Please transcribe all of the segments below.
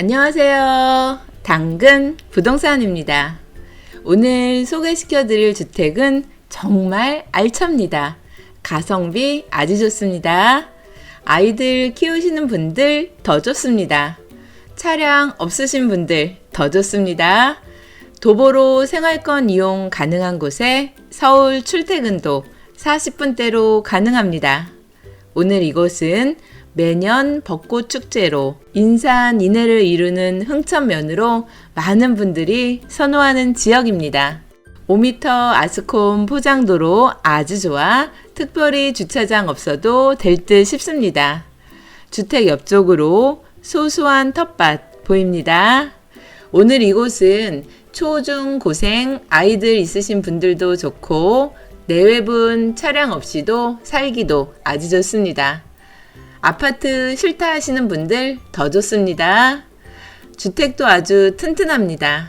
안녕하세요. 당근 부동산입니다. 오늘 소개시켜 드릴 주택은 정말 알찹니다. 가성비 아주 좋습니다. 아이들 키우시는 분들 더 좋습니다. 차량 없으신 분들 더 좋습니다. 도보로 생활권 이용 가능한 곳에 서울 출퇴근도 40분대로 가능합니다. 오늘 이곳은 매년 벚꽃 축제로 인산 인해를 이루는 흥천면으로 많은 분들이 선호하는 지역입니다. 5m 아스콘 포장도로 아주 좋아 특별히 주차장 없어도 될 듯 싶습니다. 주택 옆쪽으로 소소한 텃밭 보입니다. 오늘 이곳은 초중 고생 아이들 있으신 분들도 좋고 내외분 차량 없이도 살기도 아주 좋습니다. 아파트 싫다 하시는 분들 더 좋습니다. 주택도 아주 튼튼합니다.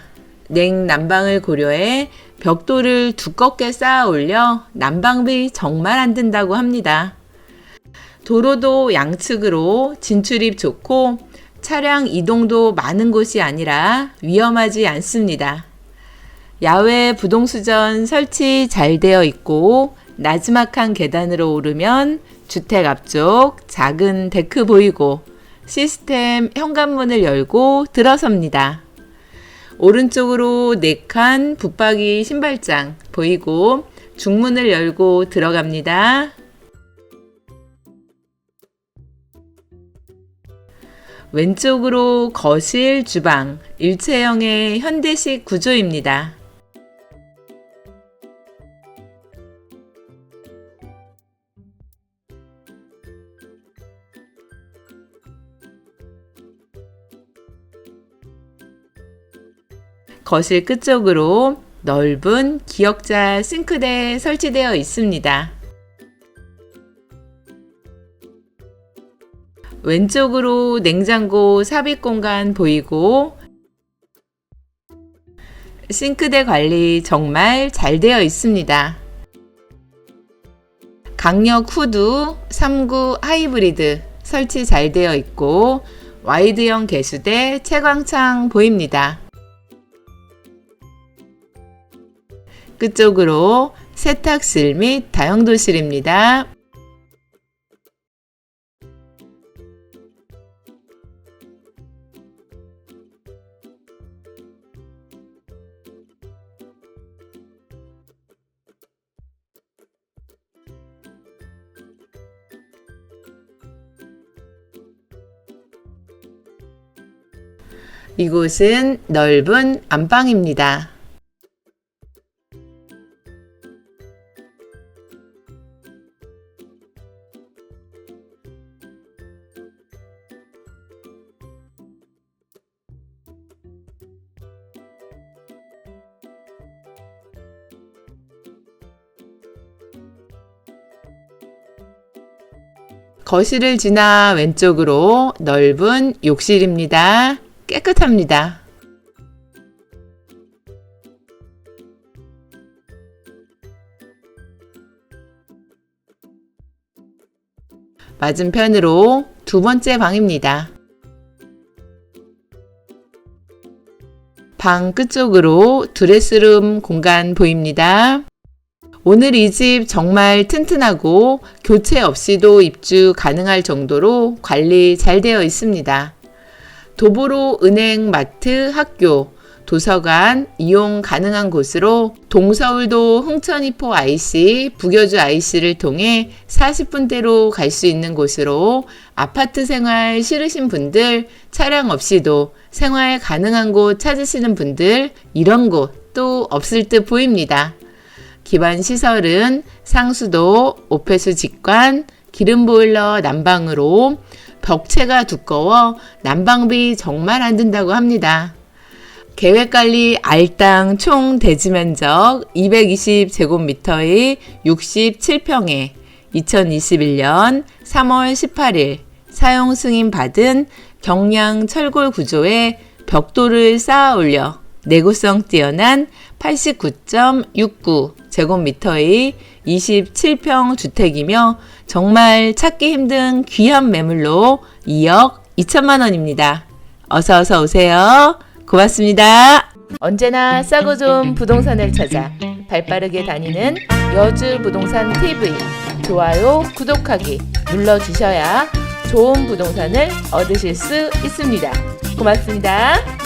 냉난방을 고려해 벽돌을 두껍게 쌓아 올려 난방비 정말 안 든다고 합니다. 도로도 양측으로 진출입 좋고 차량 이동도 많은 곳이 아니라 위험하지 않습니다. 야외 부동수전 설치 잘 되어 있고 나지막한 계단으로 오르면 주택 앞쪽 작은 데크 보이고 시스템 현관문을 열고 들어섭니다. 오른쪽으로 4칸 붙박이 신발장 보이고 중문을 열고 들어갑니다. 왼쪽으로 거실, 주방, 일체형의 현대식 구조입니다. 거실 끝쪽으로 넓은 기역자 싱크대 설치되어 있습니다. 왼쪽으로 냉장고 삽입 공간 보이고 싱크대 관리 정말 잘 되어 있습니다. 강력 후드 39 하이브리드 설치 잘 되어 있고 와이드형 개수대 채광창 보입니다. 끝쪽으로 세탁실 및 다용도실입니다. 이곳은 넓은 안방입니다. 거실을 지나 왼쪽으로 넓은 욕실입니다. 깨끗합니다. 맞은편으로 두 번째 방입니다. 방 끝쪽으로 드레스룸 공간 보입니다. 오늘 이 집 정말 튼튼하고 교체 없이도 입주 가능할 정도로 관리 잘 되어 있습니다. 도보로 은행, 마트, 학교, 도서관 이용 가능한 곳으로 동서울도 흥천이포 IC, 부교주 IC를 통해 40분대로 갈 수 있는 곳으로 아파트 생활 싫으신 분들, 차량 없이도 생활 가능한 곳 찾으시는 분들, 이런 곳 또 없을 듯 보입니다. 기반 시설은 상수도, 오폐수 직관, 기름 보일러 난방으로 벽체가 두꺼워 난방비 정말 안 든다고 합니다. 계획관리 알땅 총 대지 면적 220제곱미터의 67평에 2021년 3월 18일 사용 승인 받은 경량 철골 구조에 벽돌을 쌓아 올려 내구성 뛰어난 89.69 제곱미터의 27평 주택이며 정말 찾기 힘든 귀한 매물로 2억 2천만 원입니다. 어서 어서 오세요. 고맙습니다. 언제나 싸고 좋은 부동산을 찾아 발빠르게 다니는 여주 부동산 TV 좋아요, 구독하기 눌러 주셔야 좋은 부동산을 얻으실 수 있습니다. 고맙습니다.